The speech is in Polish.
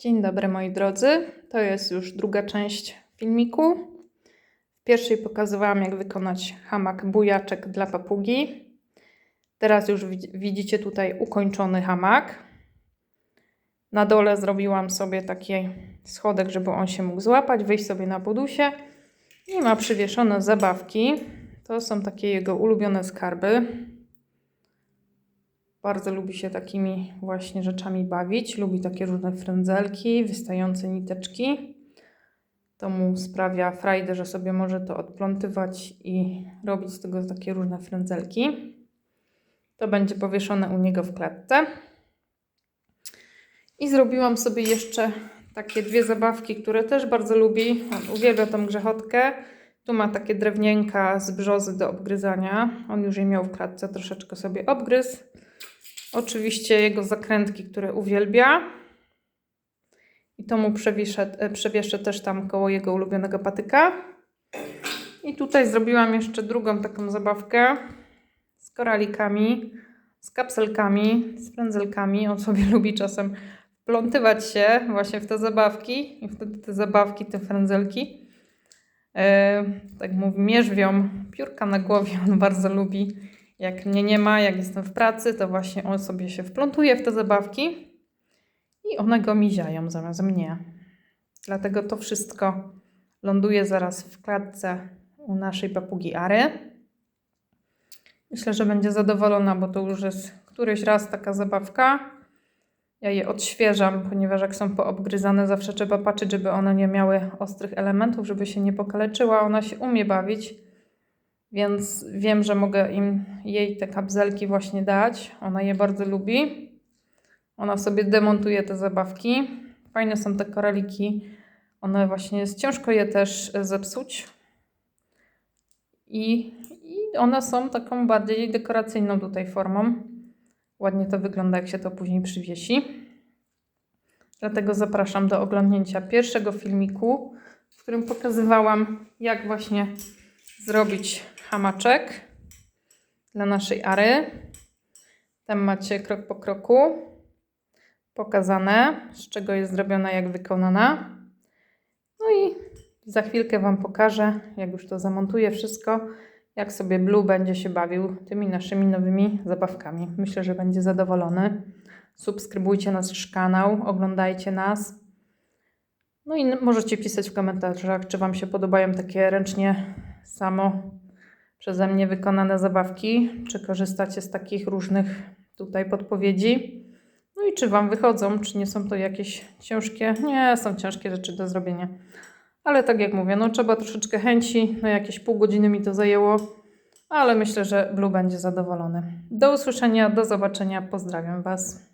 Dzień dobry moi drodzy. To jest już druga część filmiku. W pierwszej pokazywałam jak wykonać hamak bujaczek dla papugi. Teraz już widz- widzicie tutaj ukończony hamak. Na dole zrobiłam sobie taki schodek, żeby on się mógł złapać, wyjść sobie na podusie. I ma przywieszone zabawki. To są takie jego ulubione skarby. Bardzo lubi się takimi właśnie rzeczami bawić. Lubi takie różne frędzelki, wystające niteczki. To mu sprawia frajdę, że sobie może to odplątywać i robić z tego takie różne frędzelki. To będzie powieszone u niego w klatce. I zrobiłam sobie jeszcze takie dwie zabawki, które też bardzo lubi. On uwielbia tą grzechotkę. Tu ma takie drewnienka z brzozy do obgryzania. On już je miał w klatce, troszeczkę sobie obgryzł. Oczywiście jego zakrętki, które uwielbia. I to mu przewieszę, e, przewieszę też tam koło jego ulubionego patyka. I tutaj zrobiłam jeszcze drugą taką zabawkę z koralikami, z kapselkami, z frędzelkami. On sobie lubi czasem wplątywać się właśnie w te zabawki i wtedy te zabawki, te frędzelki, e, tak mówię, mierzwią piórka na głowie. On bardzo lubi jak mnie nie ma, jak jestem w pracy, to właśnie on sobie się wplątuje w te zabawki i one go miziają zamiast mnie. Dlatego to wszystko ląduje zaraz w klatce u naszej papugi Ary. Myślę, że będzie zadowolona, bo to już jest któryś raz taka zabawka. Ja je odświeżam, ponieważ jak są poobgryzane, zawsze trzeba patrzeć, żeby one nie miały ostrych elementów, żeby się nie pokaleczyła. Ona się umie bawić. Więc wiem, że mogę im jej te kapselki właśnie dać. Ona je bardzo lubi. Ona sobie demontuje te zabawki. Fajne są te koraliki. One właśnie jest ciężko je też e, zepsuć. I, I one są taką bardziej dekoracyjną tutaj formą. Ładnie to wygląda, jak się to później przywiesi. Dlatego zapraszam do oglądnięcia pierwszego filmiku, w którym pokazywałam, jak właśnie zrobić hamaczek dla naszej Ary. Tam macie krok po kroku pokazane, z czego jest zrobiona, jak wykonana. No i za chwilkę Wam pokażę, jak już to zamontuję wszystko, jak sobie Blue będzie się bawił tymi naszymi nowymi zabawkami. Myślę, że będzie zadowolony. Subskrybujcie nasz kanał, oglądajcie nas. No i możecie pisać w komentarzach, czy Wam się podobają takie ręcznie samo przeze mnie wykonane zabawki, czy korzystacie z takich różnych tutaj podpowiedzi. No i czy Wam wychodzą, czy nie są to jakieś ciężkie? Nie, są ciężkie rzeczy do zrobienia. Ale tak jak mówię, no trzeba troszeczkę chęci, no jakieś pół godziny mi to zajęło, ale myślę, że Blue będzie zadowolony. Do usłyszenia, do zobaczenia, pozdrawiam Was.